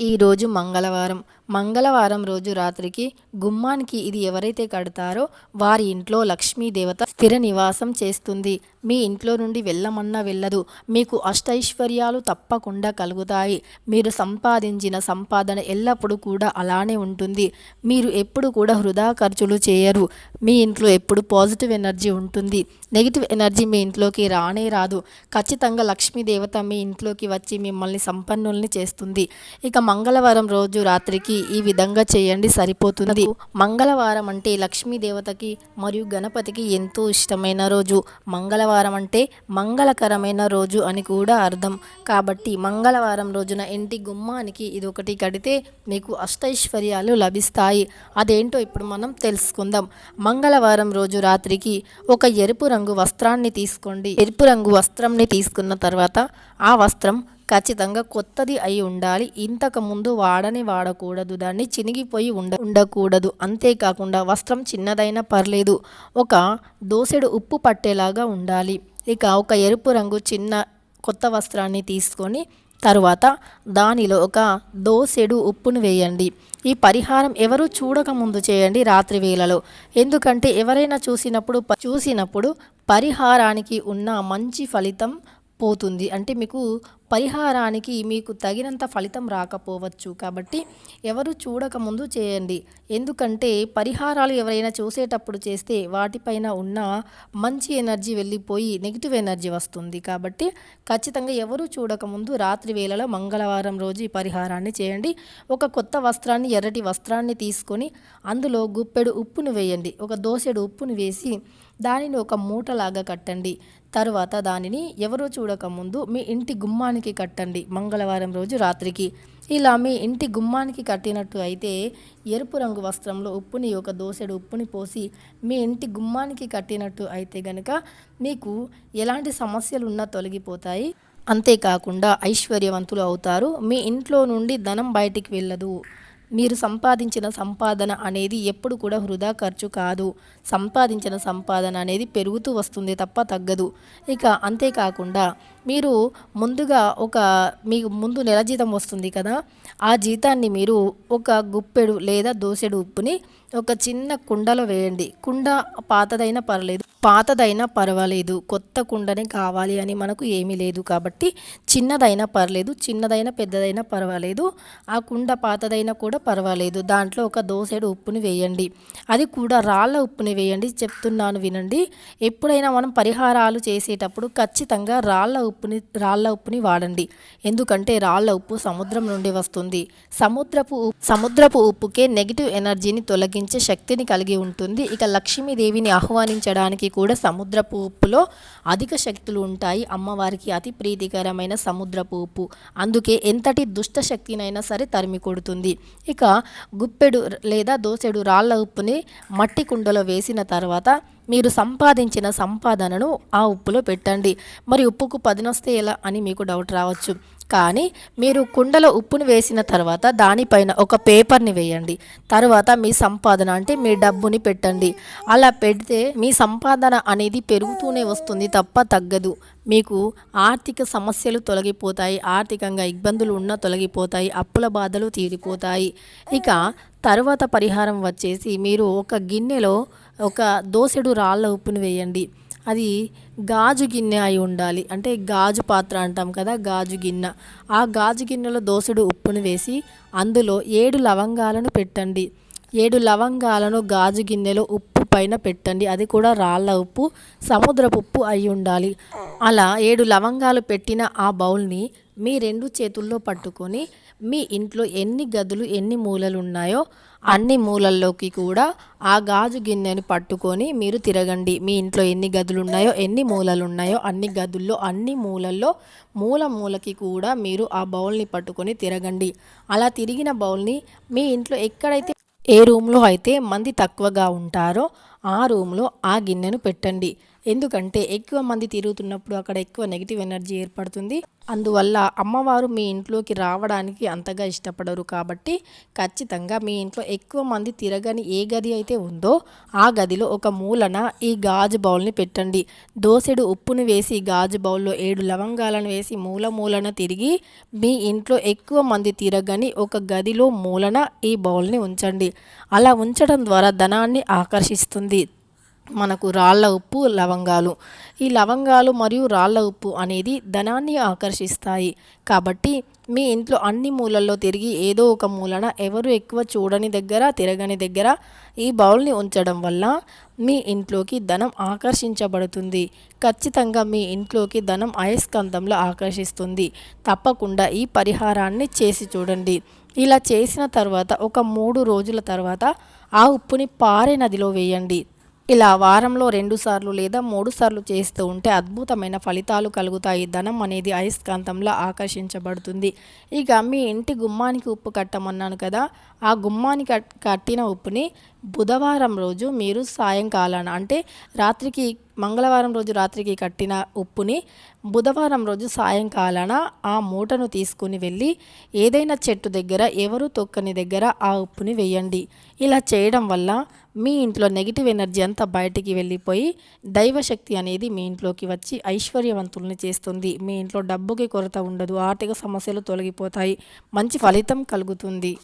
ఈరోజు మంగళవారం. మంగళవారం రోజు రాత్రికి గుమ్మానికి ఇది ఎవరైతే కడతారో వారి ఇంట్లో లక్ష్మీదేవత స్థిర నివాసం చేస్తుంది. మీ ఇంట్లో నుండి వెళ్ళమన్నా వెళ్ళదు. మీకు అష్టైశ్వర్యాలు తప్పకుండా కలుగుతాయి. మీరు సంపాదించిన సంపాదన ఎల్లప్పుడూ కూడా అలానే ఉంటుంది. మీరు ఎప్పుడు కూడా వృధా ఖర్చులు చేయరు. మీ ఇంట్లో ఎప్పుడు పాజిటివ్ ఎనర్జీ ఉంటుంది. నెగిటివ్ ఎనర్జీ మీ ఇంట్లోకి రానే రాదు. ఖచ్చితంగా లక్ష్మీదేవత మీ ఇంట్లోకి వచ్చి మిమ్మల్ని సంపన్నుల్ని చేస్తుంది. ఇక మంగళవారం రోజు రాత్రికి ఈ విధంగా చేయండి సరిపోతుంది. మంగళవారం అంటే లక్ష్మీ దేవతకి మరియు గణపతికి ఎంతో ఇష్టమైన రోజు. మంగళవారం అంటే మంగళకరమైన రోజు అని కూడా అర్థం. కాబట్టి మంగళవారం రోజున ఇంటి గుమ్మానికి ఇది ఒకటి కడితే మీకు అష్టైశ్వర్యాలు లభిస్తాయి. అదేంటో ఇప్పుడు మనం తెలుసుకుందాం. మంగళవారం రోజు రాత్రికి ఒక ఎరుపు రంగు వస్త్రాన్ని తీసుకోండి. ఎరుపు రంగు వస్త్రంని తీసుకున్న తర్వాత ఆ వస్త్రం ఖచ్చితంగా కొత్తది అయి ఉండాలి. ఇంతకు ముందు వాడని వాడకూడదు. దాన్ని చినిగిపోయి ఉండ ఉండకూడదు. అంతేకాకుండా వస్త్రం చిన్నదైనా పర్లేదు. ఒక దోసెడు ఉప్పు పట్టేలాగా ఉండాలి. ఇక ఒక ఎరుపు రంగు చిన్న కొత్త వస్త్రాన్ని తీసుకొని తరువాత దానిలో ఒక దోసెడు ఉప్పును వేయండి. ఈ పరిహారం ఎవరు చూడకముందు చేయండి రాత్రి వేళలో. ఎందుకంటే ఎవరైనా చూసినప్పుడు చూసినప్పుడు పరిహారానికి ఉన్న మంచి ఫలితం పోతుంది. అంటే మీకు పరిహారానికి మీకు తగినంత ఫలితం రాకపోవచ్చు. కాబట్టి ఎవరు చూడకముందు చేయండి. ఎందుకంటే పరిహారాలు ఎవరైనా చూసేటప్పుడు చేస్తే వాటిపైన ఉన్న మంచి ఎనర్జీ వెళ్ళిపోయి నెగిటివ్ ఎనర్జీ వస్తుంది. కాబట్టి ఖచ్చితంగా ఎవరు చూడకముందు రాత్రి వేళలో మంగళవారం రోజు ఈ పరిహారాన్ని చేయండి. ఒక కొత్త వస్త్రాన్ని ఎర్రటి వస్త్రాన్ని తీసుకొని అందులో గుప్పెడు ఉప్పును వేయండి. ఒక దోసెడు ఉప్పును వేసి దానిని ఒక మూటలాగా కట్టండి. తరువాత దానిని ఎవరో చూడకముందు మీ ఇంటి గుమ్మానికి కట్టండి మంగళవారం రోజు రాత్రికి. ఇలా మీ ఇంటి గుమ్మానికి కట్టినట్టు అయితే ఎరుపు రంగు వస్త్రంలో ఉప్పుని ఒక దోసెడు ఉప్పుని పోసి మీ ఇంటి గుమ్మానికి కట్టినట్టు అయితే గనుక మీకు ఎలాంటి సమస్యలు ఉన్నా తొలగిపోతాయి. అంతేకాకుండా ఐశ్వర్యవంతులు అవుతారు. మీ ఇంట్లో నుండి ధనం బయటికి వెళ్ళదు. మీరు సంపాదించిన సంపాదన అనేది ఎప్పుడు కూడా వృధా ఖర్చు కాదు. సంపాదించిన సంపాదన అనేది పెరుగుతూ వస్తుంది తప్ప తగ్గదు. ఇక అంతేకాకుండా మీరు ముందుగా ఒక మీకు ముందు నెల జీతం వస్తుంది కదా ఆ జీతాన్ని మీరు ఒక గుప్పెడు లేదా దోసెడు ఉప్పుని ఒక చిన్న కుండలో వేయండి. కుండ పాతదైనా పర్లేదు. పాతదైనా పర్వాలేదు కొత్త కుండనే కావాలి అని మనకు ఏమీ లేదు కాబట్టి చిన్నదైనా పర్లేదు చిన్నదైనా పెద్దదైనా పర్వాలేదు ఆ కుండ పాతదైనా కూడా పర్వాలేదు. దాంట్లో ఒక దోసెడు ఉప్పుని వేయండి. అది కూడా రాళ్ళ ఉప్పుని వేయండి. చెప్తున్నాను వినండి. ఎప్పుడైనా మనం పరిహారాలు చేసేటప్పుడు ఖచ్చితంగా రాళ్ళ ఉప్పుని రాళ్ళ ఉప్పుని వాడండి. ఎందుకంటే రాళ్ళ ఉప్పు సముద్రం నుండి వస్తుంది. సముద్రపు సముద్రపు ఉప్పుకే నెగిటివ్ ఎనర్జీని తొలగించే శక్తిని కలిగి ఉంటుంది. ఇక లక్ష్మీదేవిని ఆహ్వానించడానికి కూడా సముద్రపు ఉప్పులో అధిక శక్తులు ఉంటాయి. అమ్మవారికి అతి ప్రీతికరమైన సముద్రపు ఉప్పు అందుకే ఎంతటి దుష్ట శక్తినైనా సరే తరిమి కొడుతుంది. ఇక గుప్పెడు లేదా దోసెడు రాళ్ళ ఉప్పుని మట్టి కుండలో వేసిన తర్వాత మీరు సంపాదించిన సంపాదనను ఆ ఉప్పులో పెట్టండి. మరి ఉప్పుకు పదినొస్తే ఎలా అని మీకు డౌట్ రావచ్చు. కానీ మీరు కుండలో ఉప్పును వేసిన తర్వాత దానిపైన ఒక పేపర్ని వేయండి. తర్వాత మీ సంపాదన అంటే మీ డబ్బుని పెట్టండి. అలా పెడితే మీ సంపాదన అనేది పెరుగుతూనే వస్తుంది తప్ప తగ్గదు. మీకు ఆర్థిక సమస్యలు తొలగిపోతాయి ఆర్థికంగా ఇబ్బందులు ఉన్నా తొలగిపోతాయి అప్పుల బాధలు తీరిపోతాయి. ఇక తర్వాత పరిహారం వచ్చేసి మీరు ఒక గిన్నెలో ఒక దోసెడు రాళ్ళ ఉప్పును వేయండి. అది గాజు గిన్నె అయి ఉండాలి. అంటే గాజు పాత్ర అంటాం కదా గాజు గిన్నె. ఆ గాజు గిన్నెలో దోసడు ఉప్పును వేసి అందులో ఏడు లవంగాలను పెట్టండి. ఏడు లవంగాలను గాజు గిన్నెలో ఉప్పు పైన పెట్టండి. అది కూడా రాళ్ళ ఉప్పు సముద్రపు ఉప్పు అయి ఉండాలి. అలా ఏడు లవంగాలు పెట్టిన ఆ బౌల్ని మీ రెండు చేతుల్లో పట్టుకొని మీ ఇంట్లో ఎన్ని గదులు ఎన్ని మూలలు ఉన్నాయో అన్ని మూలల్లోకి కూడా ఆ గాజు గిన్నెని పట్టుకొని మీరు తిరగండి. మీ ఇంట్లో ఎన్ని గదులు ఉన్నాయో ఎన్ని మూలలు ఉన్నాయో అన్ని గదుల్లో అన్ని మూలల్లో మూల మూలకి కూడా మీరు ఆ బౌల్ని పట్టుకొని తిరగండి. అలా తిరిగిన బౌల్ని మీ ఇంట్లో ఎక్కడైతే ఏ రూమ్లో అయితే మంది తక్కువగా ఉంటారో ఆ రూమ్లో ఆ గిన్నెను పెట్టండి. ఎందుకంటే ఎక్కువ మంది తిరుగుతున్నప్పుడు అక్కడ ఎక్కువ నెగిటివ్ ఎనర్జీ ఏర్పడుతుంది. అందువల్ల అమ్మవారు మీ ఇంట్లోకి రావడానికి అంతగా ఇష్టపడరు కాబట్టి ఖచ్చితంగా మీ ఇంట్లో ఎక్కువ మంది తిరగని ఏ గది అయితే ఉందో ఆ గదిలో ఒక మూలన ఈ గాజు బౌల్ని పెట్టండి. దోసెడు ఉప్పును వేసి గాజు బౌల్లో ఏడు లవంగాలను వేసి మూల మూలన తిరిగి మీ ఇంట్లో ఎక్కువ మంది తిరగని ఒక గదిలో మూలన ఈ బౌల్ని ఉంచండి. అలా ఉంచడం ద్వారా ధనాన్ని ఆకర్షిస్తుంది. మనకు రాళ్ళ ఉప్పు లవంగాలు. ఈ లవంగాలు మరియు రాళ్ళ ఉప్పు అనేది ధనాన్ని ఆకర్షిస్తాయి. కాబట్టి మీ ఇంట్లో అన్ని మూలల్లో తిరిగి ఏదో ఒక మూలన ఎవరు ఎక్కువ చూడని దగ్గర తిరగని దగ్గర ఈ బౌల్ని ఉంచడం వల్ల మీ ఇంట్లోకి ధనం ఆకర్షించబడుతుంది. ఖచ్చితంగా మీ ఇంట్లోకి ధనం అయస్కాంతంలో ఆకర్షిస్తుంది. తప్పకుండా ఈ పరిహారాన్ని చేసి చూడండి. ఇలా చేసిన తర్వాత ఒక మూడు రోజుల తర్వాత ఆ ఉప్పుని పారే నదిలో వేయండి. ఇలా వారంలో రెండు సార్లు లేదా మూడు సార్లు చేస్తూ ఉంటే అద్భుతమైన ఫలితాలు కలుగుతాయి. ధనం అనేది అయస్కాంతంలో ఆకర్షించబడుతుంది. ఇక మీ ఇంటి గుమ్మానికి ఉప్పు కట్టమన్నాను కదా ఆ గుమ్మానికి కట్టిన ఉప్పుని బుధవారం రోజు మీరు సాయంకాలాన అంటే రాత్రికి మంగళవారం రోజు రాత్రికి కట్టిన ఉప్పుని బుధవారం రోజు సాయంకాలాన ఆ మూటను తీసుకుని వెళ్ళి ఏదైనా చెట్టు దగ్గర ఎవరు తొక్కని దగ్గర ఆ ఉప్పుని వేయండి. ఇలా చేయడం వల్ల మీ ఇంట్లో నెగిటివ్ ఎనర్జీ అంతా బయటికి వెళ్ళిపోయి దైవశక్తి అనేది మీ ఇంట్లోకి వచ్చి ఐశ్వర్యవంతుల్ని చేస్తుంది. మీ ఇంట్లో డబ్బుకి కొరత ఉండదు ఆర్థిక సమస్యలు తొలగిపోతాయి మంచి ఫలితం కలుగుతుంది.